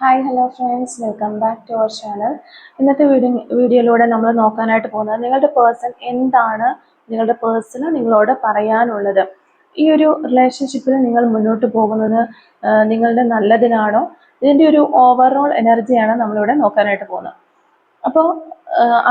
Hi hello friends welcome back to our channel ഇന്നത്തെ video വീഡിയോയിലൂടെ നമ്മൾ നോക്കാനായിട്ട് പോകുന്നത് നിങ്ങളുടെ പേഴ്സൺ എന്താണ് നിങ്ങളുടെ പേഴ്സണ് നിങ്ങളോട് പറയാനുള്ളത്. ഈ ഒരു റിലേഷൻഷിപ്പിൽ നിങ്ങൾ മുന്നോട്ട് പോകുന്നത് നിങ്ങളുടെ നല്ലതിനാണോ? ഇതിന്റെ ഒരു ഓവറോൾ എനർജിയാണ് നമ്മളിവിടെ നോക്കാനായിട്ട് പോകുന്നത്. അപ്പോൾ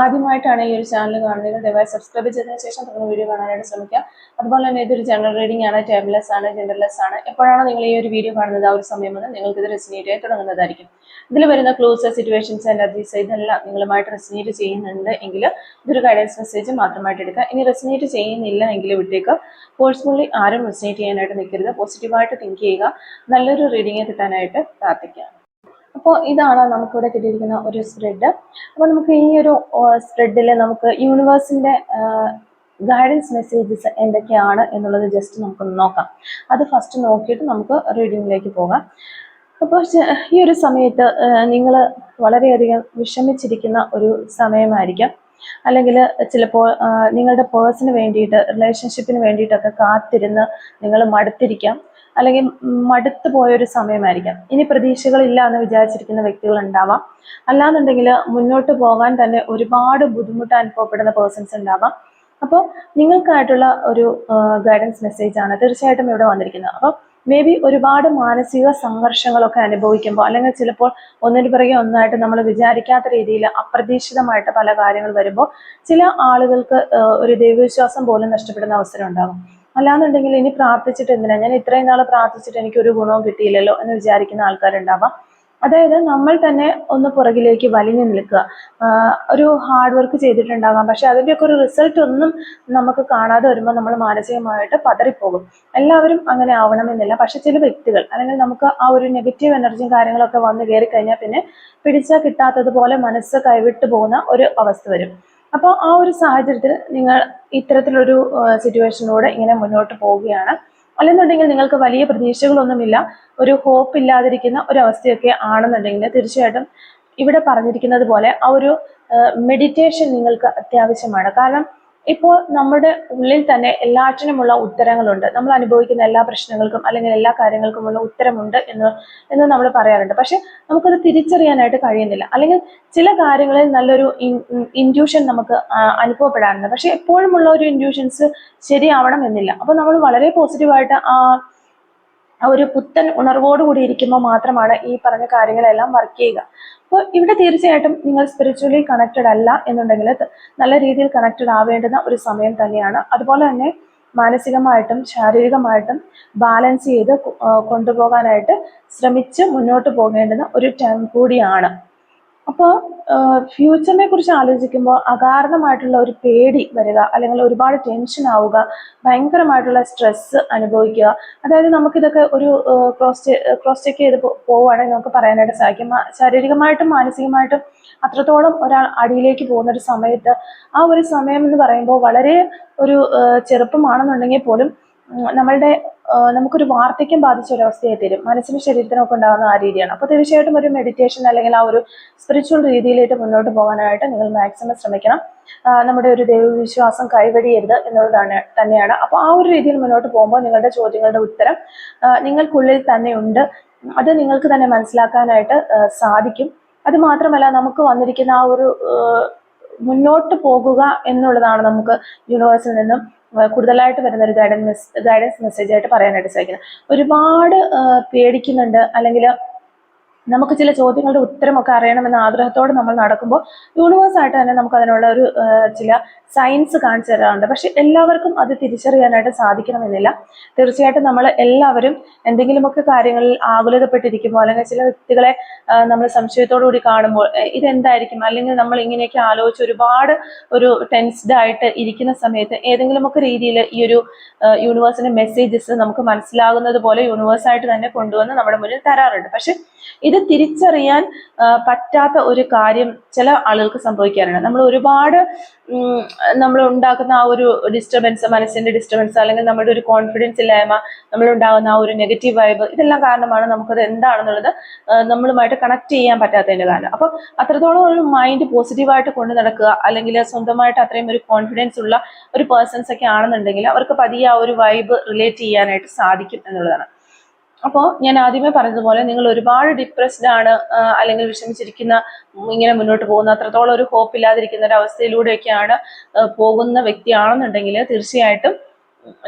ആദ്യമായിട്ടാണ് ഈ ഒരു ചാനൽ കാണുന്നത്. ദയവായി സബ്സ്ക്രൈബ് ചെയ്തതിനു ശേഷം തുടർന്ന് വീഡിയോ കാണാനായിട്ട് ശ്രമിക്കുക. അതുപോലെ തന്നെ ഇതൊരു ജനറൽ റീഡിംഗ് ആണ് ടൈംലെസ് ആണ് ജെൻഡർലെസ് ആണ്. എപ്പോഴാണ് നിങ്ങൾ ഈ ഒരു വീഡിയോ കാണുന്നത് ആ ഒരു സമയം മുതൽ നിങ്ങൾക്ക് ഇത് റെസിനേറ്റ് ആയി തുടങ്ങുന്നതായിരിക്കും. ഇതിൽ വരുന്ന ക്ലോസ് സിറ്റുവേഷൻസ് എനർജീസ് ഇതെല്ലാം നിങ്ങളുമായിട്ട് റെസിനേറ്റ് ചെയ്യുന്നുണ്ട് എങ്കിൽ ഇതൊരു ഗൈഡൻസ് മെസ്സേജ് മാത്രമായിട്ട് എടുക്കുക. ഇനി റെസിനേറ്റ് ചെയ്യുന്നില്ല എങ്കിൽ വിട്ടേക്ക്. ഫോഴ്സ്ഫുള്ളി ആരും റെസിനേറ്റ് ചെയ്യാനായിട്ട് നിൽക്കരുത്. പോസിറ്റീവായിട്ട് തിങ്ക് ചെയ്യുക. നല്ലൊരു റീഡിംഗ് കിട്ടാനായിട്ട് പ്രാർത്ഥിക്കുക. അപ്പോൾ ഇതാണ് നമുക്കിവിടെ കിട്ടിയിരിക്കുന്ന ഒരു സ്പ്രെഡ് അപ്പോൾ നമുക്ക് ഈ ഒരു സ്പ്രെഡിൽ നമുക്ക് യൂണിവേഴ്സിന്റെ ഗൈഡൻസ് മെസ്സേജസ് എന്തൊക്കെയാണ് എന്നുള്ളത് ജസ്റ്റ് നമുക്ക് നോക്കാം. അത് ഫസ്റ്റ് നോക്കിയിട്ട് നമുക്ക് റീഡിങ്ങിലേക്ക് പോകാം. അപ്പോൾ ഈ ഒരു സമയത്ത് നിങ്ങൾ വളരെയധികം വിഷമിച്ചിരിക്കുന്ന ഒരു സമയമായിരിക്കാം. അല്ലെങ്കിൽ ചിലപ്പോൾ നിങ്ങളുടെ പേഴ്സിന് വേണ്ടിയിട്ട് റിലേഷൻഷിപ്പിന് വേണ്ടിയിട്ടൊക്കെ കാത്തിരുന്ന് നിങ്ങൾ മടുത്തിരിക്കാം. അല്ലെങ്കിൽ മടുത്തു പോയൊരു സമയമായിരിക്കാം. ഇനി പ്രതീക്ഷകളില്ല എന്ന് വിചാരിച്ചിരിക്കുന്ന വ്യക്തികൾ ഉണ്ടാവാം അല്ലാന്നുണ്ടെങ്കിൽ മുന്നോട്ട് പോകാൻ തന്നെ ഒരുപാട് ബുദ്ധിമുട്ട് അനുഭവപ്പെടുന്ന പേഴ്സൺസ് ഉണ്ടാവാം. അപ്പോൾ നിങ്ങൾക്കായിട്ടുള്ള ഒരു ഗൈഡൻസ് മെസ്സേജ് ആണ് തീർച്ചയായിട്ടും ഇവിടെ വന്നിരിക്കുന്നത്. അപ്പോൾ മേ ബി ഒരുപാട് മാനസിക സംഘർഷങ്ങളൊക്കെ അനുഭവിക്കുമ്പോൾ അല്ലെങ്കിൽ ചിലപ്പോൾ ഒന്നിനു പിറകെ ഒന്നായിട്ട് നമ്മൾ വിചാരിക്കാത്ത രീതിയിൽ അപ്രതീക്ഷിതമായിട്ട് പല കാര്യങ്ങൾ വരുമ്പോൾ ചില ആളുകൾക്ക് ഒരു ദൈവവിശ്വാസം പോലും നഷ്ടപ്പെടുന്ന അവസരം ഉണ്ടാകും. അല്ലാന്നുണ്ടെങ്കിൽ ഇനി പ്രാർത്ഥിച്ചിട്ട് എന്തിനാ? ഞാൻ ഇത്രയും നാൾ പ്രാർത്ഥിച്ചിട്ട് എനിക്ക് ഒരു ഗുണവും കിട്ടിയില്ലല്ലോ എന്ന് വിചാരിക്കുന്ന ആൾക്കാരുണ്ടാവാം. അതായത് നമ്മൾ തന്നെ ഒന്ന് പുറകിലേക്ക് വലിഞ്ഞു നിൽക്കുക. ഒരു ഹാർഡ് വർക്ക് ചെയ്തിട്ടുണ്ടാകാം. പക്ഷെ അതിന്റെയൊക്കെ ഒരു റിസൾട്ട് ഒന്നും നമുക്ക് കാണാതെ വരുമ്പോൾ നമ്മൾ മാനസികമായിട്ട് പതറിപ്പോകും. എല്ലാവരും അങ്ങനെ ആവണമെന്നില്ല പക്ഷെ ചില വ്യക്തികൾ അല്ലെങ്കിൽ നമുക്ക് ആ ഒരു നെഗറ്റീവ് എനർജിയും കാര്യങ്ങളൊക്കെ വന്ന് കയറി കഴിഞ്ഞാൽ പിന്നെ പിടിച്ചാൽ കിട്ടാത്തതുപോലെ മനസ്സ് കൈവിട്ടു പോകുന്ന ഒരു അവസ്ഥ വരും. അപ്പോൾ ആ ഒരു സാഹചര്യത്തിൽ നിങ്ങൾ ഇത്തരത്തിലൊരു സിറ്റുവേഷനിലൂടെ ഇങ്ങനെ മുന്നോട്ട് പോവുകയാണ്. അല്ലെന്നുണ്ടെങ്കിൽ നിങ്ങൾക്ക് വലിയ പ്രതീക്ഷകളൊന്നുമില്ല. ഒരു ഹോപ്പ് ഇല്ലാതിരിക്കുന്ന ഒരു അവസ്ഥയൊക്കെ ആണെന്നുണ്ടെങ്കിൽ തീർച്ചയായിട്ടും ഇവിടെ പറഞ്ഞിരിക്കുന്നത് പോലെ ആ ഒരു മെഡിറ്റേഷൻ നിങ്ങൾക്ക് അത്യാവശ്യമാണ്. കാരണം ഇപ്പോൾ നമ്മുടെ ഉള്ളിൽ തന്നെ എല്ലാറ്റിനുമുള്ള ഉത്തരങ്ങളുണ്ട്. നമ്മൾ അനുഭവിക്കുന്ന എല്ലാ പ്രശ്നങ്ങൾക്കും അല്ലെങ്കിൽ എല്ലാ കാര്യങ്ങൾക്കുമുള്ള ഉത്തരമുണ്ട് എന്ന് എന്ന് നമ്മൾ പറയാറുണ്ട്. പക്ഷെ നമുക്കത് തിരിച്ചറിയാനായിട്ട് കഴിയുന്നില്ല. അല്ലെങ്കിൽ ചില കാര്യങ്ങളിൽ നല്ലൊരു ഇൻഡ്യൂഷൻ നമുക്ക് അനുഭവപ്പെടാറുണ്ട്. പക്ഷെ എപ്പോഴുമുള്ള ഒരു ഇൻഡ്യൂഷൻസ് ശരിയാവണം എന്നില്ല. അപ്പോൾ നമ്മൾ വളരെ പോസിറ്റീവായിട്ട് ആ ഒരു പുത്തൻ ഉണർവോടുകൂടി ഇരിക്കുമ്പോൾ മാത്രമാണ് ഈ പറഞ്ഞ കാര്യങ്ങളെല്ലാം വർക്ക് ചെയ്യുക. അപ്പോൾ ഇവിടെ തീർച്ചയായിട്ടും നിങ്ങൾ സ്പിരിച്വലി കണക്റ്റഡ് അല്ല എന്നുണ്ടെങ്കിൽ നല്ല രീതിയിൽ കണക്റ്റഡ് ആവേണ്ടുന്ന ഒരു സമയം തന്നെയാണ്. അതുപോലെ തന്നെ മാനസികമായിട്ടും ശാരീരികമായിട്ടും ബാലൻസ് ചെയ്ത് കൊണ്ടുപോകാനായിട്ട് ശ്രമിച്ച് മുന്നോട്ട് പോകേണ്ടുന്ന ഒരു ടൈം കൂടിയാണ്. അപ്പോൾ ഫ്യൂച്ചറിനെ കുറിച്ച് ആലോചിക്കുമ്പോൾ അകാരണമായിട്ടുള്ള ഒരു പേടി വരിക അല്ലെങ്കിൽ ഒരുപാട് ടെൻഷൻ ആവുക ഭയങ്കരമായിട്ടുള്ള സ്ട്രെസ് അനുഭവിക്കുക. അതായത് നമുക്കിതൊക്കെ ഒരു ക്രോസ് ക്രോസ് ചെക്ക് ചെയ്ത് പോവുകയാണെങ്കിൽ നമുക്ക് പറയാനായിട്ട് സാധിക്കും. ശാരീരികമായിട്ടും മാനസികമായിട്ടും അത്രത്തോളം ഒരാൾ അടിയിലേക്ക് പോകുന്ന ഒരു സമയത്ത് ആ ഒരു സമയം എന്ന് പറയുമ്പോൾ വളരെ ഒരു ചെറുപ്പമാണെന്നുണ്ടെങ്കിൽ പോലും നമ്മളുടെ നമുക്കൊരു വാർദ്ധക്യം ബാധിച്ച ഒരു അവസ്ഥയായി തരും. മനസ്സിനും ശരീരത്തിനൊക്കെ ഉണ്ടാകുന്ന ആ രീതിയാണ്. അപ്പോൾ തീർച്ചയായിട്ടും ഒരു മെഡിറ്റേഷൻ അല്ലെങ്കിൽ ആ ഒരു സ്പിരിച്വൽ രീതിയിലേക്ക് മുന്നോട്ട് പോകാനായിട്ട് നിങ്ങൾ മാക്സിമം ശ്രമിക്കണം. നമ്മുടെ ഒരു ദൈവവിശ്വാസം കൈവടിയരുത് എന്നുള്ളതാണ് തന്നെയാണ്. അപ്പോൾ ആ ഒരു രീതിയിൽ മുന്നോട്ട് പോകുമ്പോൾ നിങ്ങളുടെ ചോദ്യങ്ങളുടെ ഉത്തരം നിങ്ങൾക്കുള്ളിൽ തന്നെ ഉണ്ട് അത് നിങ്ങൾക്ക് തന്നെ മനസ്സിലാക്കാനായിട്ട് സാധിക്കും. അത് മാത്രമല്ല നമുക്ക് വന്നിരിക്കുന്ന ആ ഒരു മുന്നോട്ട് പോകുക എന്നുള്ളതാണ് നമുക്ക് യൂണിവേഴ്സിൽ നിന്നും കൂടുതലായിട്ട് വരുന്ന ഒരു ഗൈഡൻസ് ഗൈഡൻസ് മെസ്സേജ് ആയിട്ട് പറയാനായിട്ട് സാധിക്കുന്നത് ഒരുപാട് പേടിക്കുന്നുണ്ട് അല്ലെങ്കിൽ നമുക്ക് ചില ചോദ്യങ്ങളുടെ ഉത്തരമൊക്കെ അറിയണമെന്ന ആഗ്രഹത്തോടെ നമ്മൾ നടക്കുമ്പോൾ യൂണിവേഴ്സായിട്ട് തന്നെ നമുക്ക് അതിനുള്ള ഒരു ചില സയൻസ് കാണിച്ചു തരാറുണ്ട്. പക്ഷെ എല്ലാവർക്കും അത് തിരിച്ചറിയാനായിട്ട് സാധിക്കണമെന്നില്ല. തീർച്ചയായിട്ടും നമ്മൾ എല്ലാവരും എന്തെങ്കിലുമൊക്കെ കാര്യങ്ങളിൽ ആകുലതപ്പെട്ടിരിക്കുമ്പോൾ അല്ലെങ്കിൽ ചില വ്യക്തികളെ നമ്മൾ സംശയത്തോടു കൂടി കാണുമ്പോൾ "എ, ഇതെന്തായിരിക്കും? അല്ലെങ്കിൽ നമ്മൾ ഇങ്ങനെയൊക്കെ ആലോചിച്ച് ഒരുപാട് ഒരു ടെൻസ്ഡ് ആയിട്ട് ഇരിക്കുന്ന സമയത്ത് ഏതെങ്കിലുമൊക്കെ രീതിയിൽ ഈ ഒരു യൂണിവേഴ്സിന്റെ മെസ്സേജസ് നമുക്ക് മനസ്സിലാകുന്നത് പോലെ യൂണിവേഴ്സായിട്ട് തന്നെ കൊണ്ടുവന്ന് നമ്മുടെ മുന്നിൽ തരാറുണ്ട്. പക്ഷെ ഇത് തിരിച്ചറിയാൻ പറ്റാത്ത ഒരു കാര്യം ചില ആളുകൾക്ക് സംഭവിക്കാറുണ്ട്. നമ്മൾ ഒരുപാട് നമ്മൾ ഉണ്ടാക്കുന്ന ആ ഒരു ഡിസ്റ്റർബൻസ് മനസ്സിന്റെ ഡിസ്റ്റർബൻസ് അല്ലെങ്കിൽ നമ്മുടെ ഒരു കോൺഫിഡൻസ് ഇല്ലായ്മ നമ്മൾ ഉണ്ടാകുന്ന ആ ഒരു നെഗറ്റീവ് വൈബ് ഇതെല്ലാം കാരണമാണ് നമുക്കത് എന്താണെന്നുള്ളത് നമ്മളുമായിട്ട് കണക്ട് ചെയ്യാൻ പറ്റാത്തതിന്റെ കാരണം. അപ്പോൾ അത്രത്തോളം ഒരു മൈൻഡ് പോസിറ്റീവായിട്ട് കൊണ്ടു നടക്കുക അല്ലെങ്കിൽ സ്വന്തമായിട്ട് അത്രയും ഒരു കോൺഫിഡൻസ് ഉള്ള ഒരു പേഴ്സൺസ് ഒക്കെ ആണെന്നുണ്ടെങ്കിൽ അവർക്ക് പതിയെ ആ ഒരു വൈബ് റിലേറ്റ് ചെയ്യാനായിട്ട് സാധിക്കും എന്നുള്ളതാണ്. അപ്പോൾ ഞാൻ ആദ്യമേ പറഞ്ഞതുപോലെ നിങ്ങൾ ഒരുപാട് ഡിപ്രസ്ഡ് ആണ് അല്ലെങ്കിൽ വിഷമിച്ചിരിക്കുന്ന ഇങ്ങനെ മുന്നോട്ട് പോകുന്ന അത്രത്തോളം ഒരു ഹോപ്പ് ഇല്ലാതിരിക്കുന്ന ഒരു അവസ്ഥയിലൂടെയൊക്കെയാണ് പോകുന്ന വ്യക്തിയാണെന്നുണ്ടെങ്കിൽ തീർച്ചയായിട്ടും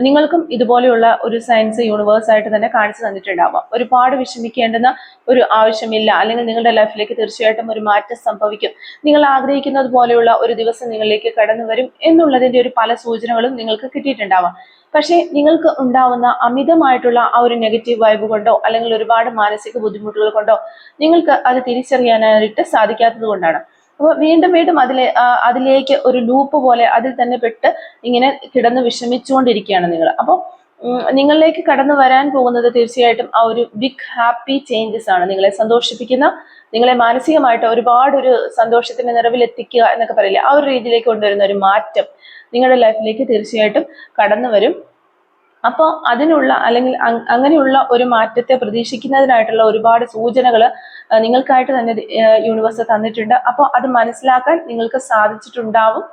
നിങ്ങൾക്കും ഇതുപോലെയുള്ള ഒരു സയൻസ് യൂണിവേഴ്സ് ആയിട്ട് തന്നെ കാണിച്ചു തന്നിട്ടുണ്ടാവാം. ഒരുപാട് വിഷമിക്കേണ്ടുന്ന ഒരു ആവശ്യമില്ല അല്ലെങ്കിൽ നിങ്ങളുടെ ലൈഫിലേക്ക് തീർച്ചയായിട്ടും ഒരു മാറ്റം സംഭവിക്കും. നിങ്ങൾ ആഗ്രഹിക്കുന്നത് പോലെയുള്ള ഒരു ദിവസം നിങ്ങളിലേക്ക് കടന്നു വരും എന്നുള്ളതിന്റെ ഒരു പല സൂചനകളും നിങ്ങൾക്ക് കിട്ടിയിട്ടുണ്ടാവാം. പക്ഷേ നിങ്ങൾക്ക് ഉണ്ടാവുന്ന അമിതമായിട്ടുള്ള ആ ഒരു നെഗറ്റീവ് വൈബ് കൊണ്ടോ അല്ലെങ്കിൽ ഒരുപാട് മാനസിക ബുദ്ധിമുട്ടുകൾ കൊണ്ടോ നിങ്ങൾക്ക് അത് തിരിച്ചറിയാനായിട്ട് സാധിക്കാത്തത് കൊണ്ടാണ്. അപ്പോൾ വീണ്ടും വീണ്ടും അതിലെ അതിലേക്ക് ഒരു ലൂപ്പ് പോലെ അതിൽ തന്നെ പെട്ട് ഇങ്ങനെ കിടന്ന് വിഷമിച്ചുകൊണ്ടിരിക്കുകയാണ് നിങ്ങൾ. അപ്പോൾ നിങ്ങളിലേക്ക് കടന്നു വരാൻ പോകുന്നത് തീർച്ചയായിട്ടും ആ ഒരു ബിഗ് ഹാപ്പി ചേഞ്ചസ് ആണ്. നിങ്ങളെ സന്തോഷിപ്പിക്കുന്ന നിങ്ങളെ മാനസികമായിട്ട് ഒരുപാട് ഒരു സന്തോഷത്തിന്റെ നിറവിലെത്തിക്കുക എന്നൊക്കെ പറയില്ലേ? ആ ഒരു രീതിയിലേക്ക് കൊണ്ടുവരുന്ന ഒരു മാറ്റം നിങ്ങളുടെ ലൈഫിലേക്ക് തീർച്ചയായിട്ടും കടന്നു വരും. അപ്പോൾ അതിനുള്ള അല്ലെങ്കിൽ അങ്- അങ്ങനെയുള്ള ഒരു മാറ്റത്തെ പ്രതീക്ഷിക്കുന്നതിനായിട്ടുള്ള ഒരുപാട് സൂചനകൾ നിങ്ങൾക്കായിട്ട് തന്നെ യൂണിവേഴ്സ് തന്നിട്ടുണ്ട്. അപ്പോൾ അത് മനസ്സിലാക്കാൻ നിങ്ങൾക്ക് സാധിച്ചിട്ടുണ്ടാവും.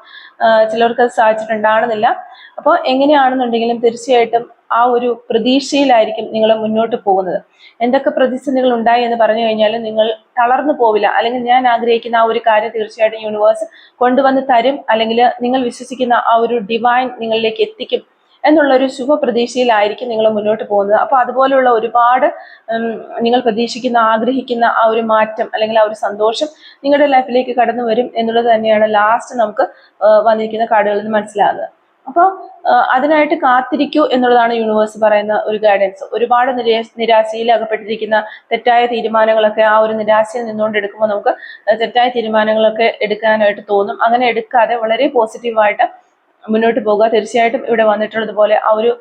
ചിലർക്ക് അത് സാധിച്ചിട്ടുണ്ടാകണമെന്നില്ല അപ്പോൾ എങ്ങനെയാണെന്നുണ്ടെങ്കിലും തീർച്ചയായിട്ടും ആ ഒരു പ്രതീക്ഷയിലായിരിക്കും നിങ്ങൾ മുന്നോട്ട് പോകുന്നത്. എന്തൊക്കെ പ്രതിസന്ധികൾ ഉണ്ടായി എന്ന് പറഞ്ഞു കഴിഞ്ഞാൽ നിങ്ങൾ തളർന്നു പോവില്ല. അല്ലെങ്കിൽ ഞാൻ ആഗ്രഹിക്കുന്ന ആ ഒരു കാര്യം തീർച്ചയായിട്ടും യൂണിവേഴ്സ് കൊണ്ടുവന്ന് തരും. അല്ലെങ്കിൽ നിങ്ങൾ വിശ്വസിക്കുന്ന ആ ഒരു ഡിവൈൻ നിങ്ങളിലേക്ക് എത്തിക്കും. എന്നുള്ള ഒരു ശുഭപ്രതീക്ഷയിലായിരിക്കും നിങ്ങൾ മുന്നോട്ട് പോകുന്നത്. അപ്പോൾ അതുപോലെയുള്ള ഒരുപാട് നിങ്ങൾ പ്രതീക്ഷിക്കുന്ന ആഗ്രഹിക്കുന്ന ആ ഒരു മാറ്റം അല്ലെങ്കിൽ ആ ഒരു സന്തോഷം നിങ്ങളുടെ ലൈഫിലേക്ക് കടന്നു വരും എന്നുള്ളത് തന്നെയാണ് ലാസ്റ്റ് നമുക്ക് വന്നിരിക്കുന്ന കാർഡുകളിൽ നിന്ന് മനസ്സിലാകുന്നത്. അപ്പോൾ അതിനായിട്ട് കാത്തിരിക്കൂ എന്നുള്ളതാണ് യൂണിവേഴ്സ് പറയുന്ന ഒരു ഗൈഡൻസ് ഒരുപാട് നിരാ നിരാശയിൽ അകപ്പെട്ടിരിക്കുന്ന തെറ്റായ തീരുമാനങ്ങളൊക്കെ ആ ഒരു നിരാശയിൽ നിന്നുകൊണ്ട് എടുക്കുമ്പോൾ നമുക്ക് തെറ്റായ തീരുമാനങ്ങളൊക്കെ എടുക്കാനായിട്ട് തോന്നും. അങ്ങനെ എടുക്കാതെ വളരെ പോസിറ്റീവായിട്ട് മുന്നോട്ട് പോകുക. തീർച്ചയായിട്ടും ഇവിടെ വന്നിട്ടുള്ളത് പോലെ ആ ഒരു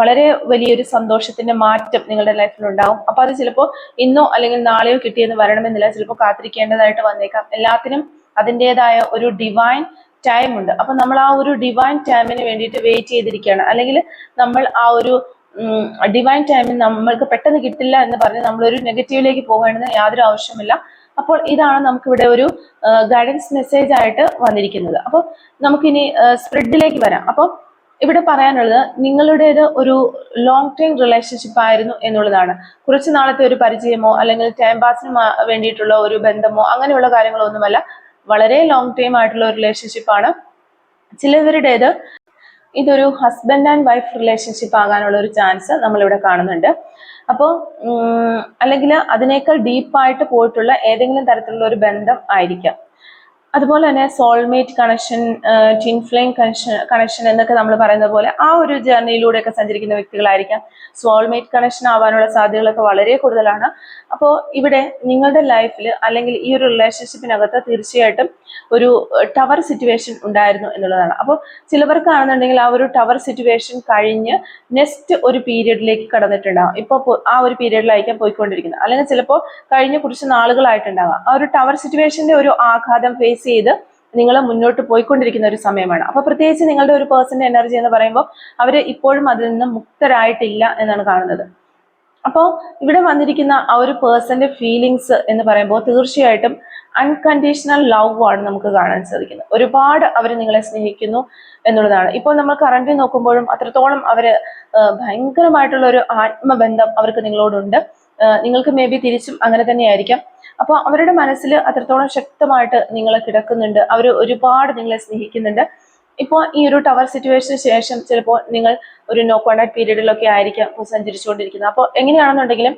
വളരെ വലിയൊരു സന്തോഷത്തിന്റെ മാറ്റം നിങ്ങളുടെ ലൈഫിൽ ഉണ്ടാവും. അപ്പൊ അത് ചിലപ്പോൾ ഇന്നോ അല്ലെങ്കിൽ നാളെയോ കിട്ടിയെന്ന് വരണമെന്നില്ല. ചിലപ്പോൾ കാത്തിരിക്കേണ്ടതായിട്ട് വന്നേക്കാം. എല്ലാത്തിനും അതിന്റെതായ ഒരു ഡിവൈൻ ടൈം ഉണ്ട്. അപ്പൊ നമ്മൾ ആ ഒരു ഡിവൈൻ ടൈമിന് വേണ്ടിയിട്ട് വെയിറ്റ് ചെയ്തിരിക്കുകയാണ്. അല്ലെങ്കിൽ നമ്മൾ ആ ഒരു ഡിവൈൻ ടൈമിൽ നമ്മൾക്ക് പെട്ടെന്ന് കിട്ടില്ല എന്ന് പറഞ്ഞ് നമ്മളൊരു നെഗറ്റീവിലേക്ക് പോകേണ്ടത് യാതൊരു ആവശ്യമില്ല അപ്പോൾ ഇതാണ് നമുക്കിവിടെ ഒരു ഗൈഡൻസ് മെസ്സേജ് ആയിട്ട് വന്നിരിക്കുന്നത്. അപ്പോൾ നമുക്കിനി സ്പ്രെഡിലേക്ക് വരാം. അപ്പോൾ ഇവിടെ പറയാനുള്ളത് നിങ്ങളുടേത് ഒരു ലോങ് ടൈം റിലേഷൻഷിപ്പ് ആയിരുന്നു എന്നുള്ളതാണ്. കുറച്ച് നാളത്തെ ഒരു പരിചയമോ അല്ലെങ്കിൽ ടൈം പാസിന് വേണ്ടിയിട്ടുള്ള ഒരു ബന്ധമോ അങ്ങനെയുള്ള കാര്യങ്ങളോ ഒന്നുമല്ല വളരെ ലോങ് ടൈം ആയിട്ടുള്ള ഒരു റിലേഷൻഷിപ്പ് ആണ്. ചിലവരുടേത് ഇതൊരു ഹസ്ബൻഡ് ആൻഡ് വൈഫ് റിലേഷൻഷിപ്പ് ആകാനുള്ള ഒരു ചാൻസ് നമ്മളിവിടെ കാണുന്നുണ്ട്. അപ്പോൾ അല്ലെങ്കിൽ അതിനേക്കാൾ ഡീപ്പായിട്ട് പോയിട്ടുള്ള ഏതെങ്കിലും തരത്തിലുള്ള ഒരു ബന്ധം ആയിരിക്കാം. അതുപോലെ തന്നെ soulmate connection twin flame connection connection എന്നൊക്കെ നമ്മൾ പറയുന്ന പോലെ ആ ഒരു ജേർണിയിലൂടെയൊക്കെ സഞ്ചരിക്കുന്ന വ്യക്തികളായിരിക്കാം. സോൾമേറ്റ് കണക്ഷൻ ആവാനുള്ള സാധ്യതകളൊക്കെ വളരെ കൂടുതലാണ്. അപ്പോൾ ഇവിടെ നിങ്ങളുടെ ലൈഫിൽ അല്ലെങ്കിൽ ഈ ഒരു റിലേഷൻഷിപ്പിനകത്ത് തീർച്ചയായിട്ടും ഒരു ടവർ സിറ്റുവേഷൻ ഉണ്ടായിരുന്നു എന്നുള്ളതാണ്. അപ്പോൾ ചിലവർക്കാണെന്നുണ്ടെങ്കിൽ ആ ഒരു ടവർ സിറ്റുവേഷൻ കഴിഞ്ഞ് നെക്സ്റ്റ് ഒരു പീരീഡിലേക്ക് കടന്നിട്ടുണ്ടാകും ഇപ്പോൾ ആ ഒരു പീരീഡിലായിരിക്കാം പോയിക്കൊണ്ടിരിക്കുന്നത്. അല്ലെങ്കിൽ ചിലപ്പോൾ കഴിഞ്ഞ കുറച്ച് നാളുകളായിട്ടുണ്ടാകാം ആ ഒരു ടവർ സിറ്റുവേഷന്റെ ഒരു ആഘാതം ഫേസ് ചെയ്ത് നിങ്ങൾ മുന്നോട്ട് പോയിക്കൊണ്ടിരിക്കുന്ന ഒരു സമയമാണ്. അപ്പോൾ പ്രത്യേകിച്ച് നിങ്ങളുടെ ഒരു പേഴ്സന്റെ എനർജി എന്ന് പറയുമ്പോൾ അവർ ഇപ്പോഴും അതിൽ നിന്ന് മുക്തരായിട്ടില്ല എന്നാണ് കാണുന്നത്. അപ്പോൾ ഇവിടെ വന്നിരിക്കുന്ന ആ ഒരു പേഴ്സന്റെ ഫീലിങ്സ് എന്ന് പറയുമ്പോൾ തീർച്ചയായിട്ടും അൺകണ്ടീഷണൽ ലവ് ആണ് നമുക്ക് കാണാൻ സാധിക്കുന്നത്. ഒരുപാട് അവർ നിങ്ങളെ സ്നേഹിക്കുന്നു എന്നുള്ളതാണ്. ഇപ്പോൾ നമ്മൾ കറന്റ് നോക്കുമ്പോഴും അത്രത്തോളം അവർ ഭയങ്കരമായിട്ടുള്ള ഒരു ആത്മബന്ധം അവർക്ക് നിങ്ങളോടുണ്ട്. നിങ്ങൾക്ക് മേ ബി തിരിച്ചും അങ്ങനെ തന്നെയായിരിക്കാം. അപ്പോൾ അവരുടെ മനസ്സിൽ അത്രത്തോളം ശക്തമായിട്ട് നിങ്ങൾ കിടക്കുന്നുണ്ട്. അവർ ഒരുപാട് നിങ്ങളെ സ്നേഹിക്കുന്നുണ്ട്. ഇപ്പോൾ ഈ ഒരു ടവർ സിറ്റുവേഷന് ശേഷം ചിലപ്പോൾ നിങ്ങൾ ഒരു നോ കോണ്ടാക്ട് പീരീഡിലൊക്കെ ആയിരിക്കാം സഞ്ചരിച്ചുകൊണ്ടിരിക്കുന്നത്. അപ്പോൾ എങ്ങനെയാണെന്നുണ്ടെങ്കിലും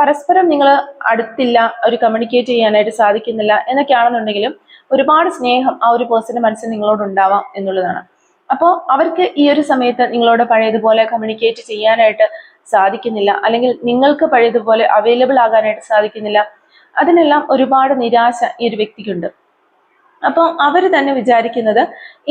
പരസ്പരം നിങ്ങൾ അടുത്തില്ല ഒരു കമ്മ്യൂണിക്കേറ്റ് ചെയ്യാനായിട്ട് സാധിക്കുന്നില്ല എന്നൊക്കെയാണെന്നുണ്ടെങ്കിലും ഒരുപാട് സ്നേഹം ആ ഒരു പേഴ്സന്റെ മനസ്സിൽ നിങ്ങളോട് ഉണ്ടാവാം എന്നുള്ളതാണ്. അപ്പോൾ അവർക്ക് ഈ ഒരു സമയത്ത് നിങ്ങളോട് പഴയതുപോലെ കമ്മ്യൂണിക്കേറ്റ് ചെയ്യാനായിട്ട് സാധിക്കുന്നില്ല. അല്ലെങ്കിൽ നിങ്ങൾക്ക് പഴയതുപോലെ അവൈലബിൾ ആകാനായിട്ട് സാധിക്കുന്നില്ല. അതിനെല്ലാം ഒരുപാട് നിരാശ ഈ ഒരു വ്യക്തിക്കുണ്ട്. അപ്പോൾ അവർ തന്നെ വിചാരിക്കുന്നത്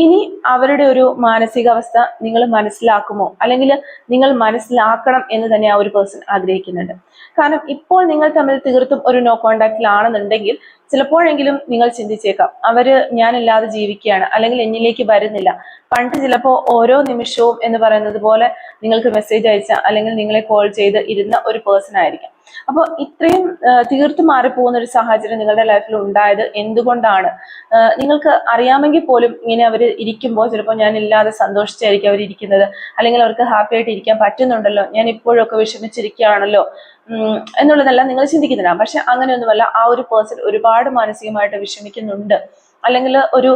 ഇനി അവരുടെ ഒരു മാനസികാവസ്ഥ നിങ്ങൾ മനസ്സിലാക്കുമോ? അല്ലെങ്കിൽ നിങ്ങൾ മനസ്സിലാക്കണം എന്ന് തന്നെ ആ ഒരു പേഴ്സൺ ആഗ്രഹിക്കുന്നുണ്ട്. കാരണം ഇപ്പോൾ നിങ്ങൾ തമ്മിൽ തീർത്തും ഒരു നോ കോണ്ടാക്റ്റിലാണെന്നുണ്ടെങ്കിൽ ചിലപ്പോഴെങ്കിലും നിങ്ങൾ ചിന്തിച്ചേക്കാം അവർ ഞാനില്ലാതെ ജീവിക്കുകയാണ് അല്ലെങ്കിൽ എന്നിലേക്ക് വരുന്നില്ല. പണ്ട് ചിലപ്പോൾ ഓരോ നിമിഷവും എന്ന് പറയുന്നത് പോലെ നിങ്ങൾക്ക് മെസ്സേജ് അയച്ച അല്ലെങ്കിൽ നിങ്ങളെ കോൾ ചെയ്ത് ഇരുന്ന ഒരു പേഴ്സൺ ആയിരിക്കാം. അപ്പോൾ ഇത്രയും തീർത്തു മാറിപ്പോകുന്ന ഒരു സാഹചര്യം നിങ്ങളുടെ ലൈഫിൽ ഉണ്ടായത് എന്തുകൊണ്ടാണ്? നിങ്ങൾക്ക് അറിയാമെങ്കിൽ പോലും ഇങ്ങനെ അവർ ഇരിക്കുമ്പോൾ ചിലപ്പോൾ ഞാൻ ഇല്ലാതെ സന്തോഷിച്ചായിരിക്കും അവർ ഇരിക്കുന്നത്. അല്ലെങ്കിൽ അവർക്ക് ഹാപ്പി ആയിട്ട് ഇരിക്കാൻ പറ്റുന്നുണ്ടല്ലോ. ഞാൻ ഇപ്പോഴൊക്കെ വിഷമിച്ചിരിക്കുകയാണല്ലോ. എന്നുള്ളതല്ല എന്നുള്ളതെല്ലാം നിങ്ങൾ ചിന്തിക്കുന്നില്ല. പക്ഷെ അങ്ങനെയൊന്നുമല്ല ആ ഒരു പേഴ്സൺ ഒരുപാട് മാനസികമായിട്ട് വിഷമിക്കുന്നുണ്ട്. അല്ലെങ്കിൽ ഒരു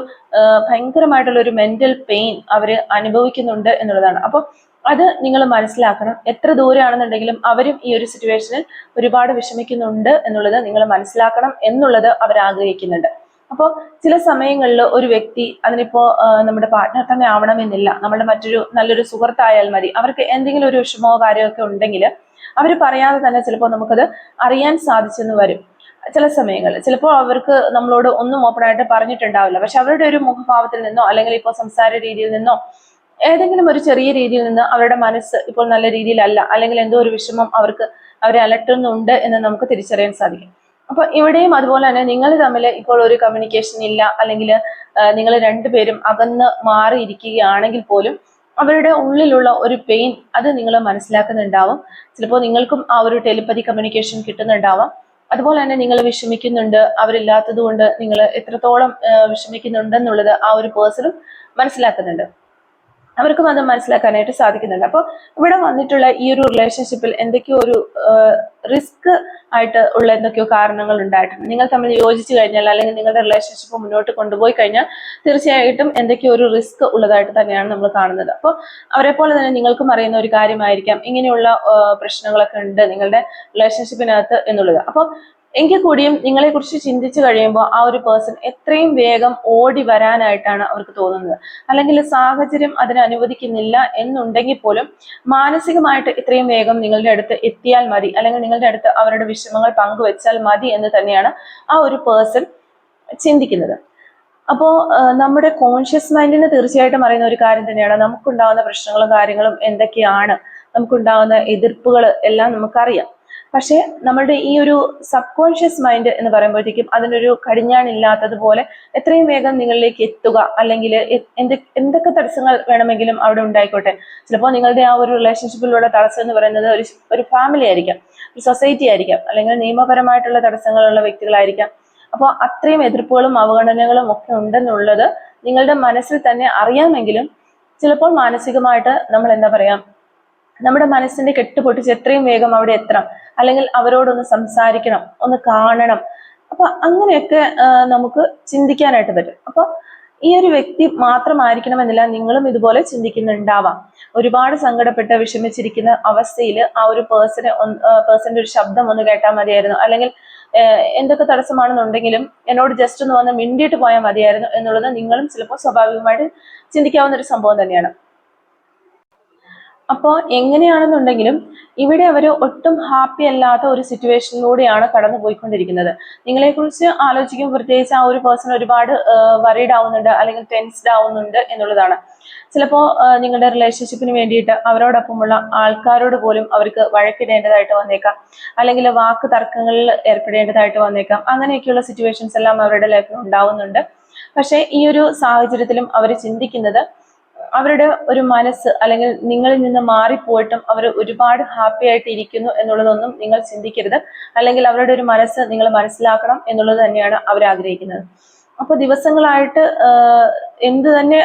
ഭയങ്കരമായിട്ടുള്ള ഒരു മെന്റൽ പെയിൻ അവർ അനുഭവിക്കുന്നുണ്ട് എന്നുള്ളതാണ്. അപ്പോൾ അത് നിങ്ങൾ മനസ്സിലാക്കണം. എത്ര ദൂരെയാണെന്നുണ്ടെങ്കിലും അവരും ഈ ഒരു സിറ്റുവേഷനിൽ ഒരുപാട് വിഷമിക്കുന്നുണ്ട് എന്നുള്ളത് നിങ്ങൾ മനസ്സിലാക്കണം എന്നുള്ളത് അവർ ആഗ്രഹിക്കുന്നുണ്ട്. അപ്പോൾ ചില സമയങ്ങളിൽ ഒരു വ്യക്തി അതിനിപ്പോ നമ്മുടെ പാർട്ട്ണർ തന്നെ ആവണമെന്നില്ല. നമ്മുടെ മറ്റൊരു നല്ലൊരു സുഹൃത്തായാൽ മതി. അവർക്ക് എന്തെങ്കിലും ഒരു വിഷമമോ കാര്യമൊക്കെ ഉണ്ടെങ്കിൽ അവർ പറയാതെ തന്നെ ചിലപ്പോൾ നമുക്കത് അറിയാൻ സാധിച്ചെന്ന് വരും. ചില സമയങ്ങളിൽ. ചിലപ്പോൾ അവർക്ക് നമ്മളോട് ഒന്നും ഓപ്പൺ ആയിട്ട് പറഞ്ഞിട്ടുണ്ടാവില്ല. പക്ഷെ അവരുടെ ഒരു മുഖഭാവത്തിൽ നിന്നോ അല്ലെങ്കിൽ ഇപ്പോൾ സംസാര രീതിയിൽ നിന്നോ ഏതെങ്കിലും ഒരു ചെറിയ രീതിയിൽ നിന്ന് അവരുടെ മനസ്സ് ഇപ്പോൾ നല്ല രീതിയിലല്ല അല്ലെങ്കിൽ എന്തോ ഒരു വിഷമം അവർക്ക് അവരെ അലട്ടുന്നുണ്ട് എന്ന് നമുക്ക് തിരിച്ചറിയാൻ സാധിക്കും. അപ്പൊ ഇവിടെയും അതുപോലെ തന്നെ നിങ്ങൾ തമ്മിൽ ഇപ്പോൾ ഒരു കമ്മ്യൂണിക്കേഷൻ ഇല്ല അല്ലെങ്കിൽ നിങ്ങൾ രണ്ടുപേരും അകന്ന് മാറിയിരിക്കുകയാണെങ്കിൽ പോലും അവരുടെ ഉള്ളിലുള്ള ഒരു പെയിൻ അത് നിങ്ങൾ മനസ്സിലാക്കുന്നുണ്ടാവും. ചിലപ്പോൾ നിങ്ങൾക്കും ആ ഒരു ടെലിപ്പതി കമ്മ്യൂണിക്കേഷൻ കിട്ടുന്നുണ്ടാവാം. അതുപോലെ തന്നെ നിങ്ങൾ വിഷമിക്കുന്നുണ്ട് അവരില്ലാത്തത് കൊണ്ട് നിങ്ങൾ എത്രത്തോളം വിഷമിക്കുന്നുണ്ടെന്നുള്ളത് ആ ഒരു പേഴ്സണും മനസ്സിലാക്കുന്നുണ്ട്. അവർക്കും അത് മനസ്സിലാക്കാനായിട്ട് സാധിക്കുന്നുണ്ട്. അപ്പോൾ ഇവിടെ വന്നിട്ടുള്ള ഈ ഒരു റിലേഷൻഷിപ്പിൽ എന്തൊക്കെയോ ഒരു റിസ്ക് ആയിട്ട് ഉള്ള എന്തൊക്കെയോ കാരണങ്ങൾ ഉണ്ടായിട്ടുണ്ട്. നിങ്ങൾ തമ്മിൽ യോജിച്ചു കഴിഞ്ഞാൽ അല്ലെങ്കിൽ നിങ്ങളുടെ റിലേഷൻഷിപ്പ് മുന്നോട്ട് കൊണ്ടുപോയി കഴിഞ്ഞാൽ തീർച്ചയായിട്ടും എന്തൊക്കെയോ ഒരു റിസ്ക് ഉള്ളതായിട്ട് തന്നെയാണ് നമ്മൾ കാണുന്നത്. അപ്പോൾ അവരെ പോലെ തന്നെ നിങ്ങൾക്കും അറിയുന്ന ഒരു കാര്യമായിരിക്കാം. ഇങ്ങനെയുള്ള പ്രശ്നങ്ങളൊക്കെ ഉണ്ട് നിങ്ങളുടെ റിലേഷൻഷിപ്പിനകത്ത് എന്നുള്ളത്. അപ്പോൾ എങ്കിൽ കൂടിയും നിങ്ങളെ കുറിച്ച് ചിന്തിച്ചു കഴിയുമ്പോൾ ആ ഒരു പേഴ്സൺ എത്രയും വേഗം ഓടി വരാനായിട്ടാണ് അവർക്ക് തോന്നുന്നത്. അല്ലെങ്കിൽ സാഹചര്യം അതിന് അനുവദിക്കുന്നില്ല എന്നുണ്ടെങ്കിൽ പോലും മാനസികമായിട്ട് ഇത്രയും വേഗം നിങ്ങളുടെ അടുത്ത് എത്തിയാൽ മതി. അല്ലെങ്കിൽ നിങ്ങളുടെ അടുത്ത് അവരുടെ വിഷമങ്ങൾ പങ്കുവെച്ചാൽ മതി എന്ന് തന്നെയാണ് ആ ഒരു പേഴ്സൺ ചിന്തിക്കുന്നത്. അപ്പോൾ നമ്മുടെ കോൺഷ്യസ് മൈൻഡിന് തീർച്ചയായിട്ടും അറിയുന്ന ഒരു കാര്യം തന്നെയാണ് നമുക്കുണ്ടാകുന്ന പ്രശ്നങ്ങളും കാര്യങ്ങളും എന്തൊക്കെയാണ്? നമുക്കുണ്ടാകുന്ന എതിർപ്പുകൾ എല്ലാം നമുക്കറിയാം. പക്ഷേ നമ്മളുടെ ഈ ഒരു സബ് കോൺഷ്യസ് മൈൻഡ് എന്ന് പറയുമ്പോഴത്തേക്കും അതിനൊരു കടിഞ്ഞാണില്ലാത്തതുപോലെ എത്രയും വേഗം നിങ്ങളിലേക്ക് എത്തുക അല്ലെങ്കിൽ എന്ത് എന്തൊക്കെ തടസ്സങ്ങൾ വേണമെങ്കിലും അവിടെ ഉണ്ടായിക്കോട്ടെ. ചിലപ്പോൾ നിങ്ങളുടെ ആ ഒരു റിലേഷൻഷിപ്പിലുള്ള തടസ്സം എന്ന് പറയുന്നത് ഒരു ഒരു ഫാമിലി ആയിരിക്കാം ഒരു സൊസൈറ്റി ആയിരിക്കാം അല്ലെങ്കിൽ നിയമപരമായിട്ടുള്ള തടസ്സങ്ങളുള്ള വ്യക്തികളായിരിക്കാം. അപ്പോൾ അത്രയും എതിർപ്പുകളും അവഗണനകളും ഒക്കെ ഉണ്ടെന്നുള്ളത് നിങ്ങളുടെ മനസ്സിൽ തന്നെ അറിയാമെങ്കിലും ചിലപ്പോൾ മാനസികമായിട്ട് നമ്മൾ എന്താ പറയാ നമ്മുടെ മനസ്സിന്റെ കെട്ടുപൊട്ടിച്ച് എത്രയും വേഗം അവിടെ എത്തണം. അല്ലെങ്കിൽ അവരോടൊന്ന് സംസാരിക്കണം ഒന്ന് കാണണം. അപ്പൊ അങ്ങനെയൊക്കെ നമുക്ക് ചിന്തിക്കാനായിട്ട് പറ്റും. അപ്പൊ ഈ ഒരു വ്യക്തി മാത്രമായിരിക്കണമെന്നില്ല നിങ്ങളും ഇതുപോലെ ചിന്തിക്കുന്നുണ്ടാവാം. ഒരുപാട് സങ്കടപ്പെട്ട് വിഷമിച്ചിരിക്കുന്ന അവസ്ഥയിൽ ആ ഒരു പേഴ്സണ് പേഴ്സന്റെ ഒരു ശബ്ദം ഒന്ന് കേട്ടാൽ മതിയായിരുന്നു. അല്ലെങ്കിൽ എന്തൊക്കെ തടസ്സമാണെന്നുണ്ടെങ്കിലും എന്നോട് ജസ്റ്റ് ഒന്ന് വന്ന് മിണ്ടിയിട്ട് പോയാൽ മതിയായിരുന്നു എന്നുള്ളത് നിങ്ങളും ചിലപ്പോൾ സ്വാഭാവികമായിട്ട് ചിന്തിക്കാവുന്ന ഒരു സംഭവം തന്നെയാണ്. അപ്പോൾ എങ്ങനെയാണെന്നുണ്ടെങ്കിലും ഇവിടെ അവർ ഒട്ടും ഹാപ്പി അല്ലാത്ത ഒരു സിറ്റുവേഷനിലൂടെയാണ് കടന്നു പോയിക്കൊണ്ടിരിക്കുന്നത്. നിങ്ങളെക്കുറിച്ച് ആലോചിക്കുമ്പോൾ പ്രത്യേകിച്ച് ആ ഒരു പേഴ്സൺ ഒരുപാട് വറീഡ് ആവുന്നുണ്ട് അല്ലെങ്കിൽ ടെൻസ്ഡ് ആവുന്നുണ്ട് എന്നുള്ളതാണ്. ചിലപ്പോൾ നിങ്ങളുടെ റിലേഷൻഷിപ്പിന് വേണ്ടിയിട്ട് അവരോടൊപ്പമുള്ള ആൾക്കാരോട് പോലും അവർക്ക് വഴക്കിടേണ്ടതായിട്ട് വന്നേക്കാം. അല്ലെങ്കിൽ വാക്ക് തർക്കങ്ങളിൽ ഏർപ്പെടേണ്ടതായിട്ട് വന്നേക്കാം. അങ്ങനെയൊക്കെയുള്ള സിറ്റുവേഷൻസ് എല്ലാം അവരുടെ ലൈഫിൽ ഉണ്ടാവുന്നുണ്ട്. പക്ഷേ ഈ ഒരു സാഹചര്യത്തിലും അവർ ചിന്തിക്കുന്നത് അവരുടെ ഒരു മനസ്സ് അല്ലെങ്കിൽ നിങ്ങളിൽ നിന്ന് മാറിപ്പോയിട്ടും അവർ ഒരുപാട് ഹാപ്പി ആയിട്ട് ഇരിക്കുന്നു എന്നുള്ളതൊന്നും നിങ്ങൾ ചിന്തിക്കരുത്. അല്ലെങ്കിൽ അവരുടെ ഒരു മനസ്സ് നിങ്ങൾ മനസ്സിലാക്കണം എന്നുള്ളത് തന്നെയാണ് അവർ ആഗ്രഹിക്കുന്നത്. അപ്പൊ ദിവസങ്ങളായിട്ട് എന്ത് തന്നെ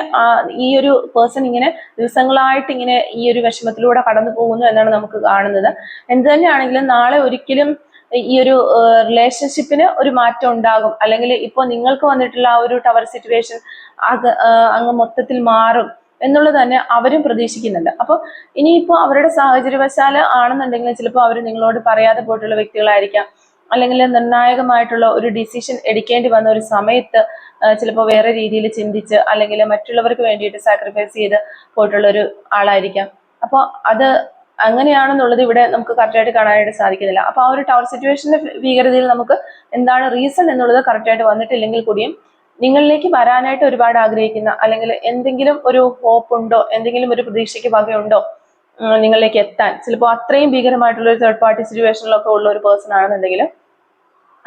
ഈ ഒരു പേഴ്സൺ ഇങ്ങനെ ദിവസങ്ങളായിട്ട് ഇങ്ങനെ ഈ ഒരു വിഷമത്തിലൂടെ കടന്നു പോകുന്നു എന്നാണ് നമുക്ക് കാണുന്നത്. എന്ത് തന്നെയാണെങ്കിലും നാളെ ഒരിക്കലും ഈ ഒരു റിലേഷൻഷിപ്പിന് ഒരു മാറ്റം ഉണ്ടാകും. അല്ലെങ്കിൽ ഇപ്പോൾ നിങ്ങൾക്ക് വന്നിട്ടുള്ള ആ ഒരു ടവർ സിറ്റുവേഷൻ അങ്ങ് മൊത്തത്തിൽ മാറും. എന്നുള്ളത് തന്നെ അവരും പ്രതീക്ഷിക്കുന്നുണ്ട്. അപ്പോൾ ഇനിയിപ്പോൾ അവരുടെ സാഹചര്യവശാൽ ആണെന്നുണ്ടെങ്കിൽ ചിലപ്പോൾ അവർ നിങ്ങളോട് പറയാതെ പോയിട്ടുള്ള വ്യക്തികളായിരിക്കാം. അല്ലെങ്കിൽ നിർണായകമായിട്ടുള്ള ഒരു ഡിസിഷൻ എടുക്കേണ്ടി വന്ന ഒരു സമയത്ത് ചിലപ്പോൾ വേറെ രീതിയിൽ ചിന്തിച്ച് അല്ലെങ്കിൽ മറ്റുള്ളവർക്ക് വേണ്ടിയിട്ട് സാക്രിഫൈസ് ചെയ്ത് പോയിട്ടുള്ള ഒരു ആളായിരിക്കാം. അപ്പോൾ അത് അങ്ങനെയാണെന്നുള്ളത് ഇവിടെ നമുക്ക് കറക്റ്റായിട്ട് കാണാനായിട്ട് സാധിക്കുന്നില്ല. അപ്പോൾ ആ ഒരു ടവർ സിറ്റുവേഷന്റെ ഭീകരതയിൽ നമുക്ക് എന്താണ് റീസൺ എന്നുള്ളത് കറക്റ്റായിട്ട് വന്നിട്ടില്ലെങ്കിൽ കൂടിയും നിങ്ങളിലേക്ക് വരാനായിട്ട് ഒരുപാട് ആഗ്രഹിക്കുന്ന അല്ലെങ്കിൽ എന്തെങ്കിലും ഒരു ഹോപ്പ് ഉണ്ടോ? എന്തെങ്കിലും ഒരു പ്രതീക്ഷയ്ക്ക് വകയുണ്ടോ? നിങ്ങളിലേക്ക് എത്താൻ. ചിലപ്പോൾ അത്രയും ഭീകരമായിട്ടുള്ള ഒരു തേർഡ് പാർട്ടി സിറ്റുവേഷനിലൊക്കെ ഉള്ള ഒരു പേഴ്സൺ ആണെന്നുണ്ടെങ്കിൽ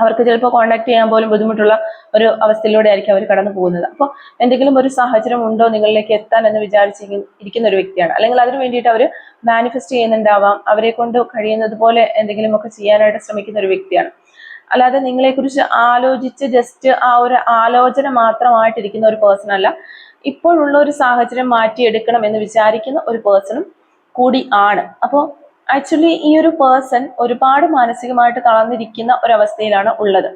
അവർക്ക് ചിലപ്പോൾ കോൺടാക്ട് ചെയ്യാൻ പോലും ബുദ്ധിമുട്ടുള്ള ഒരു അവസ്ഥയിലൂടെ ആയിരിക്കും അവർ കടന്നു പോകുന്നത്. അപ്പോൾ എന്തെങ്കിലും ഒരു സാഹചര്യം ഉണ്ടോ നിങ്ങളിലേക്ക് എത്താൻ എന്ന് വിചാരിച്ച് ഇരിക്കുന്ന ഒരു വ്യക്തിയാണ്. അല്ലെങ്കിൽ അതിന് വേണ്ടിയിട്ട് അവർ മാനിഫെസ്റ്റ് ചെയ്യുന്നുണ്ടാവാം. അവരെ കൊണ്ട് കഴിയുന്നത് പോലെ എന്തെങ്കിലുമൊക്കെ ചെയ്യാനായിട്ട് ശ്രമിക്കുന്ന ഒരു വ്യക്തിയാണ്. അല്ലാതെ നിങ്ങളെക്കുറിച്ച് ആലോചിച്ച് ജസ്റ്റ് ആ ഒരു ആലോചന മാത്രമായിട്ടിരിക്കുന്ന ഒരു പേഴ്സൺ അല്ല. ഇപ്പോഴുള്ള ഒരു സാഹചര്യം മാറ്റിയെടുക്കണം എന്ന് വിചാരിക്കുന്ന ഒരു പേഴ്സണും കൂടി ആണ്. അപ്പോൾ ആക്ച്വലി ഈ ഒരു പേഴ്സൺ ഒരുപാട് മാനസികമായിട്ട് തളർന്നിരിക്കുന്ന ഒരവസ്ഥയിലാണ് ഉള്ളത്.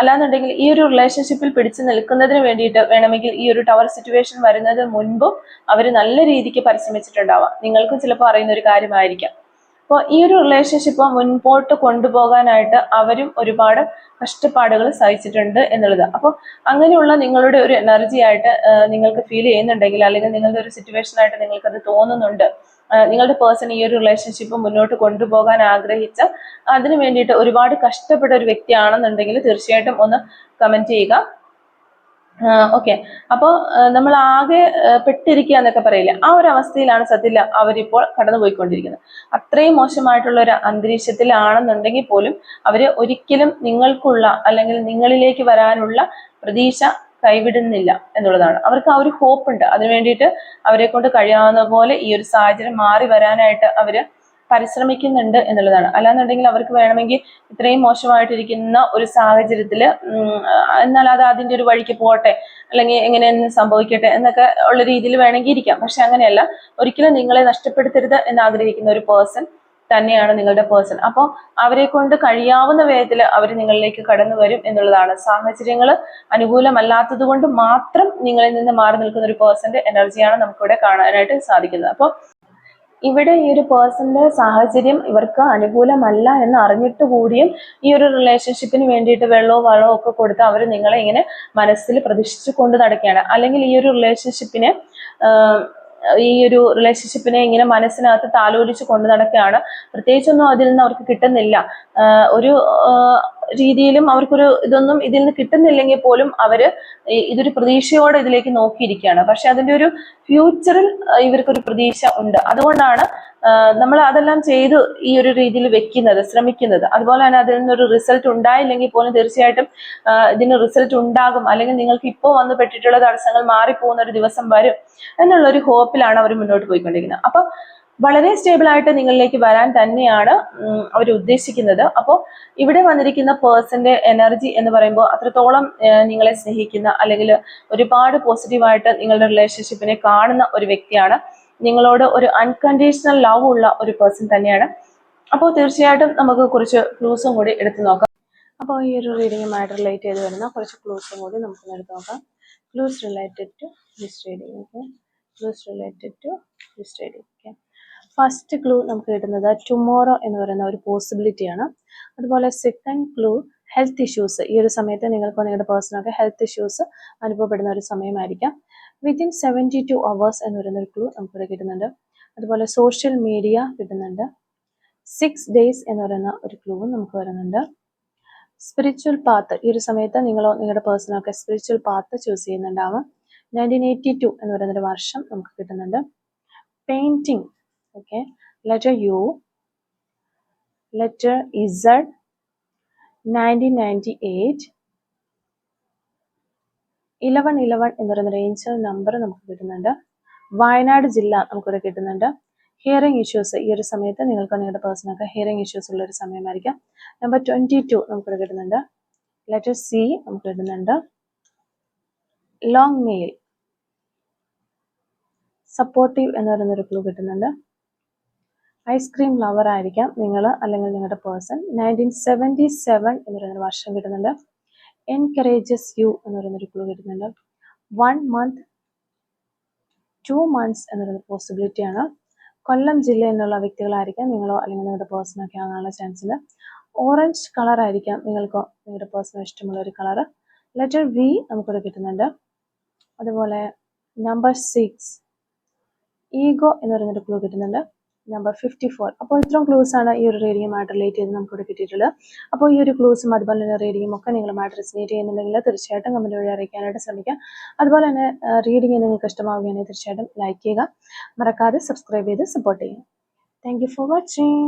അല്ലാന്നുണ്ടെങ്കിൽ ഈ ഒരു റിലേഷൻഷിപ്പിൽ പിടിച്ചു നിൽക്കുന്നതിന് വേണ്ടിയിട്ട് വേണമെങ്കിൽ ഈ ഒരു ടവർ സിറ്റുവേഷൻ വരുന്നതിന് മുൻപും അവർ നല്ല രീതിക്ക് പരിശ്രമിച്ചിട്ടുണ്ടാവാം. നിങ്ങൾക്കും ചിലപ്പോൾ അറിയുന്ന ഒരു കാര്യമായിരിക്കാം. അപ്പോൾ ഈ ഒരു റിലേഷൻഷിപ്പ് മുൻപോട്ട് കൊണ്ടുപോകാനായിട്ട് അവരും ഒരുപാട് കഷ്ടപ്പാടുകൾ സഹിച്ചിട്ടുണ്ട് എന്നുള്ളത്. അപ്പോൾ അങ്ങനെയുള്ള നിങ്ങളുടെ ഒരു എനർജി ആയിട്ട് നിങ്ങൾക്ക് ഫീൽ ചെയ്യുന്നുണ്ടെങ്കിൽ അല്ലെങ്കിൽ നിങ്ങളുടെ ഒരു സിറ്റുവേഷൻ ആയിട്ട് നിങ്ങൾക്കത് തോന്നുന്നുണ്ട് നിങ്ങളുടെ പേഴ്സൺ ഈ ഒരു റിലേഷൻഷിപ്പ് മുന്നോട്ട് കൊണ്ടുപോകാൻ ആഗ്രഹിച്ച അതിനു വേണ്ടിയിട്ട് ഒരുപാട് കഷ്ടപ്പെട്ട ഒരു വ്യക്തിയാണെന്നുണ്ടെങ്കിൽ തീർച്ചയായിട്ടും ഒന്ന് കമന്റ് ചെയ്യുക. ഓക്കെ അപ്പോൾ നമ്മൾ ആകെ പെട്ടിരിക്കുക എന്നൊക്കെ പറയില്ലേ? ആ ഒരു അവസ്ഥയിലാണ് സത്യത്തിൽ അവരിപ്പോൾ കടന്നുപോയിക്കൊണ്ടിരിക്കുന്നത്. അത്രയും മോശമായിട്ടുള്ള ഒരു അന്തരീക്ഷത്തിലാണെന്നുണ്ടെങ്കിൽ പോലും അവർ ഒരിക്കലും നിങ്ങൾക്കുള്ള അല്ലെങ്കിൽ നിങ്ങളിലേക്ക് വരാനുള്ള പ്രതീക്ഷ കൈവിടുന്നില്ല എന്നുള്ളതാണ്. അവർക്ക് ആ ഒരു ഹോപ്പ് ഉണ്ട്. അതിനു വേണ്ടിയിട്ട് അവരെ കൊണ്ട് കഴിയാവുന്ന പോലെ ഈ ഒരു സാഹചര്യം മാറി വരാനായിട്ട് അവർ പരിശ്രമിക്കുന്നുണ്ട് എന്നുള്ളതാണ്. അല്ലാന്നുണ്ടെങ്കിൽ അവർക്ക് വേണമെങ്കിൽ ഇത്രയും മോശമായിട്ടിരിക്കുന്ന ഒരു സാഹചര്യത്തിൽ എന്നാൽ അത് അതിന്റെ ഒരു വഴിക്ക് പോകട്ടെ അല്ലെങ്കിൽ എങ്ങനെയെന്ന് സംഭവിക്കട്ടെ എന്നൊക്കെ ഉള്ള രീതിയിൽ വേണമെങ്കിൽ ഇരിക്കാം. പക്ഷെ അങ്ങനെയല്ല. ഒരിക്കലും നിങ്ങളെ നഷ്ടപ്പെടുത്തരുത് എന്ന് ആഗ്രഹിക്കുന്ന ഒരു പേഴ്സൺ തന്നെയാണ് നിങ്ങളുടെ പേഴ്സൺ. അപ്പോൾ അവരെ കൊണ്ട് കഴിയാവുന്ന വിധത്തിൽ അവർ നിങ്ങളിലേക്ക് കടന്നു വരും എന്നുള്ളതാണ്. സാഹചര്യങ്ങൾ അനുകൂലമല്ലാത്തത് കൊണ്ട് മാത്രം നിങ്ങളിൽ നിന്ന് മാറി നിൽക്കുന്ന ഒരു പേഴ്സന്റെ എനർജിയാണ് നമുക്കിവിടെ കാണാനായിട്ട് സാധിക്കുന്നത്. അപ്പോൾ ഇവിടെ ഈ ഒരു പേഴ്സന്റെ സാഹചര്യം ഇവർക്ക് അനുകൂലമല്ല എന്ന് അറിഞ്ഞിട്ട് കൂടിയും ഈ ഒരു റിലേഷൻഷിപ്പിന് വേണ്ടിയിട്ട് വെള്ളവും വളവും ഒക്കെ കൊടുത്ത് അവർ നിങ്ങളെ ഇങ്ങനെ മനസ്സിൽ പ്രതിഷ്ഠിച്ചു കൊണ്ട് നടക്കുകയാണ്. അല്ലെങ്കിൽ ഈ ഒരു റിലേഷൻഷിപ്പിനെ ഈ ഒരു റിലേഷൻഷിപ്പിനെ ഇങ്ങനെ മനസ്സിനകത്ത് താലോലിച്ച് കൊണ്ടു നടക്കുകയാണ്. പ്രത്യേകിച്ചൊന്നും അതിൽ നിന്ന് അവർക്ക് കിട്ടുന്നില്ല. ഒരു രീതിയിലും അവർക്കൊരു ഇതൊന്നും ഇതിൽ നിന്ന് കിട്ടുന്നില്ലെങ്കിൽ പോലും അവർ ഇതൊരു പ്രതീക്ഷയോടെ ഇതിലേക്ക് നോക്കിയിരിക്കുകയാണ്. പക്ഷെ അതിന്റെ ഒരു ഫ്യൂച്ചറിൽ ഇവർക്കൊരു പ്രതീക്ഷ ഉണ്ട്. അതുകൊണ്ടാണ് നമ്മൾ അതെല്ലാം ചെയ്ത് ഈ ഒരു രീതിയിൽ വെക്കുന്നത് ശ്രമിക്കുന്നത്. അതുപോലെ തന്നെ അതിൽ നിന്നൊരു റിസൾട്ട് ഉണ്ടായില്ലെങ്കിൽ പോലും തീർച്ചയായിട്ടും ഇതിന് റിസൾട്ട് ഉണ്ടാകും. അല്ലെങ്കിൽ നിങ്ങൾക്ക് ഇപ്പോൾ വന്നു പെട്ടിട്ടുള്ള തടസ്സങ്ങൾ മാറിപ്പോകുന്ന ഒരു ദിവസം വരും. എന്നുള്ള ഒരു ഹോപ്പിലാണ് അവർ മുന്നോട്ട് പോയിക്കൊണ്ടിരിക്കുന്നത്. അപ്പൊ വളരെ സ്റ്റേബിൾ ആയിട്ട് നിങ്ങളിലേക്ക് വരാൻ തന്നെയാണ് അവർ ഉദ്ദേശിക്കുന്നത്. അപ്പോൾ ഇവിടെ വന്നിരിക്കുന്ന പേഴ്സന്റെ എനർജി എന്ന് പറയുമ്പോൾ അത്രത്തോളം നിങ്ങളെ സ്നേഹിക്കുന്ന അല്ലെങ്കിൽ ഒരുപാട് പോസിറ്റീവായിട്ട് നിങ്ങളുടെ റിലേഷൻഷിപ്പിനെ കാണുന്ന ഒരു വ്യക്തിയാണ്. നിങ്ങളോട് ഒരു അൺകണ്ടീഷണൽ ലവ് ഉള്ള ഒരു പേഴ്സൺ തന്നെയാണ്. അപ്പോൾ തീർച്ചയായിട്ടും നമുക്ക് കുറച്ച് ക്ലൂസും കൂടി എടുത്തു നോക്കാം. അപ്പോൾ ഈ ഒരു റീഡിങ്ങുമായിട്ട് റിലേറ്റ് ചെയ്ത് വരുന്ന കുറച്ച് ക്ലൂസും കൂടി നമുക്ക് എടുത്ത് നോക്കാം. Clues related to this okay clues related to this first clue നമുക്ക് കിട്ടുന്നത് ടുമോറോ എന്ന് പറയുന്ന ഒരു പോസിബിലിറ്റിയാണ് അതുപോലെ സെക്കൻഡ് ക്ലൂ ഹെൽത്ത് ഇഷ്യൂസ് ഈ ഒരു സമയത്ത് നിങ്ങൾക്കോ നിങ്ങളുടെ പേഴ്സണൊക്കെ ഹെൽത്ത് ഇഷ്യൂസ് അനുഭവപ്പെടുന്ന ഒരു സമയമായിരിക്കാം. വിത്തിൻ സെവന്റി ടു അവേഴ്സ് എന്ന് പറയുന്ന ഒരു ക്ലൂ നമുക്കിവിടെ കിട്ടുന്നുണ്ട്. അതുപോലെ സോഷ്യൽ മീഡിയ കിട്ടുന്നുണ്ട്. സിക്സ് ഡേയ്സ് എന്ന് പറയുന്ന ഒരു ക്ലൂവും നമുക്ക് വരുന്നുണ്ട്. സ്പിരിച്വൽ പാത്ത് ഈ ഒരു സമയത്ത് നിങ്ങളോ നിങ്ങളുടെ പേഴ്സണൊക്കെ സ്പിരിച്വൽ പാത്ത് ചൂസ് ചെയ്യുന്നുണ്ടാവും. നയന്റീൻ എയ്റ്റി ടു എന്ന് പറയുന്നൊരു വർഷം നമുക്ക് കിട്ടുന്നുണ്ട്. Painting U letter Z nineteen ninety eight eleven eleven എന്ന് പറയുന്ന റേഞ്ച് നമ്പർ നമുക്ക് കിട്ടുന്നുണ്ട്. വയനാട് ജില്ല നമുക്കിവിടെ കിട്ടുന്നുണ്ട്. ഹിയറിംഗ് ഇഷ്യൂസ് ഈ ഒരു സമയത്ത് നിങ്ങൾക്ക് നിങ്ങളുടെ പേഴ്സണൊക്കെ ഹിയറിംഗ് ഇഷ്യൂസ് ഉള്ള ഒരു സമയമായിരിക്കാം. നമ്പർ ട്വന്റി ടു നമുക്കിവിടെ കിട്ടുന്നുണ്ട്. ലെറ്റർ സി നമുക്ക് കിട്ടുന്നുണ്ട്. ലോങ് മെയിൽ സപ്പോർട്ടീവ് എന്ന് പറയുന്ന ഒരു ക്ലൂ കിട്ടുന്നുണ്ട്. ഐസ്ക്രീം ലവർ ആയിരിക്കാം നിങ്ങൾ അല്ലെങ്കിൽ നിങ്ങളുടെ പേഴ്സൺ നയന്റീൻ സെവന്റി സെവൻ എന്ന് പറയുന്നൊരു വർഷം കിട്ടുന്നുണ്ട്. എൻകറേജസ് യു എന്ന് പറയുന്നൊരു ക്ലൂ കിട്ടുന്നുണ്ട്. വൺ മന്ത് ടു മന്ത്സ് എന്നൊരു പോസിബിലിറ്റി ആണ്. കൊല്ലം ജില്ല നിന്നുള്ള വ്യക്തികളായിരിക്കാം നിങ്ങളോ അല്ലെങ്കിൽ നിങ്ങളുടെ പേഴ്സണൊക്കെ ആകാനുള്ള ചാൻസ് ഉണ്ട് ഓറഞ്ച് കളർ ആയിരിക്കാം നിങ്ങൾക്കോ നിങ്ങളുടെ പേഴ്സണോ ഇഷ്ടമുള്ള ഒരു കളർ ലെറ്റർ വി നമുക്കിവിടെ കിട്ടുന്നുണ്ട്. അതുപോലെ നമ്പർ സിക്സ് ഈഗോ എന്ന് പറയുന്നൊരു ക്ലൂ കിട്ടുന്നുണ്ട്. നമ്പർ ഫിഫ്റ്റി ഫോർ അപ്പോൾ ഇത്രയും ക്ലൂസ് ആണ് ഈ ഒരു റീഡിങ്ങുമായിട്ട് റിലേറ്റ് ചെയ്ത് നമുക്കിവിടെ കിട്ടിയിട്ടുള്ളത്. അപ്പോൾ ഈ ഒരു ക്ലൂസും അതുപോലെ തന്നെ റീഡിങ്ങും ഒക്കെ നിങ്ങളുമായിട്ട് റെസിനേറ്റ് ചെയ്യുന്നുണ്ടെങ്കിൽ തീർച്ചയായിട്ടും കമന്റ് വഴി അറിയിക്കാനായിട്ട് ശ്രമിക്കുക അതുപോലെ തന്നെ റീഡിങ് നിങ്ങൾക്ക് ഇഷ്ടമാവുകയാണെങ്കിൽ തീർച്ചയായിട്ടും ലൈക്ക് ചെയ്യുക. മറക്കാതെ സബ്സ്ക്രൈബ് ചെയ്ത് സപ്പോർട്ട് ചെയ്യുക. Thank for watching